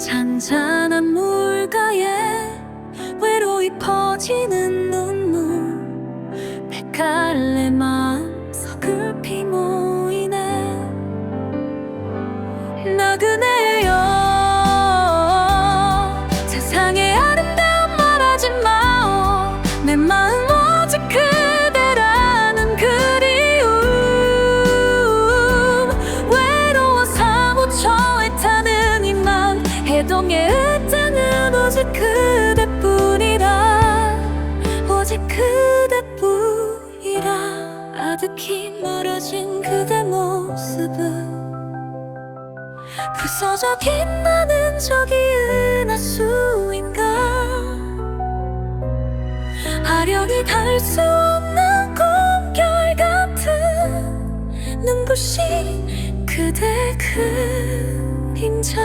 잔잔한 물가에 외로이 퍼지는 눈물. 백갈래 마음 서글피 모이네. 나그네여 세상의 아름다움 말하지 마오. 내 마음 오직 그 해동의 으뜸은 오직 그대뿐이라 오직 그대뿐이라. 아득히 멀어진 그대 모습은 부서져 빛나는 저기 은하수인가? 아련히 닿을 수 없는 꿈결 같은 눈부신 그대 그림자